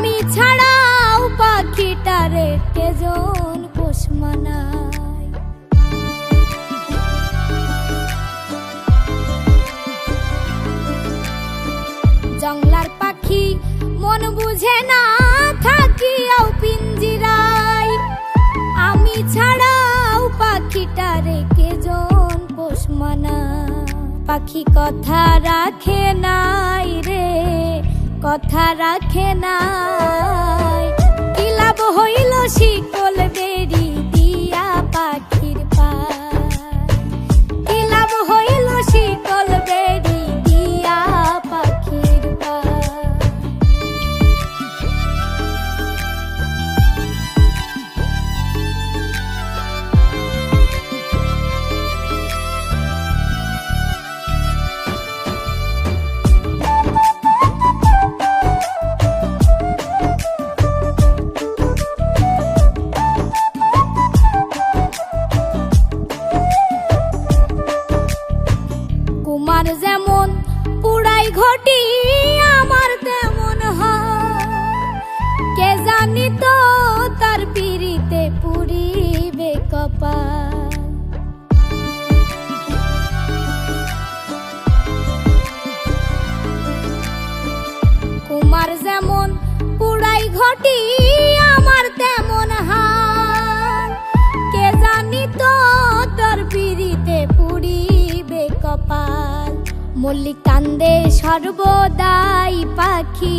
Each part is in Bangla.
আমি ছাড়াও পাখিটারে কেজন পোষ মানায়। জংলার পাখি মন বুঝে না, থাকিয়াও পিঞ্জিরায়। আমি ছাড়াও পাখিটারে কেজন পোষ মানা পাখি কথা রাখে নাই রে। কথা রাখে না কি লাভ হইল শিকল ঘটি আমার তেমন কে জানি তো তার পিড়িতে পুরিবে কপাল। কুমার যেমন পুরাই ঘটি মল্লিক কান্দে সর্বদাই পাখি,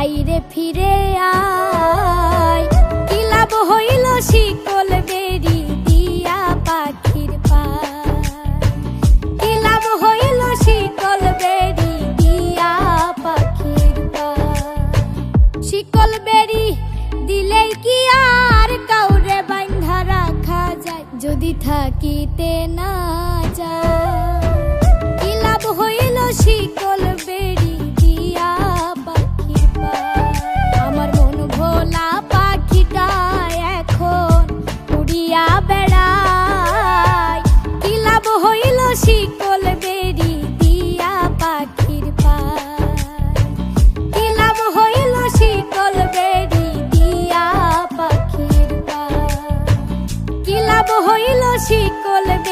আইরে ফিরে আয়। কি লাভ হইল শিকল বেরি দিয়া পাখির পায়? কি হইল শিকল বেরি দিয়া পাখির পায়? শিকল বেরি দিলেই কি আর কাউরে বান্ধা রাখা যায়? যদি থাকিতে না যায় হইল শিকল বেরি দিয়া পায় আমার মন ভোলা এখন উড়িয়া বেড়ায়। কি হইল শিকল বেরি দিয়া পাখির লাভ হইল শিকল বেরি দিয়া পাখির লাভ হইল শিকল বেরি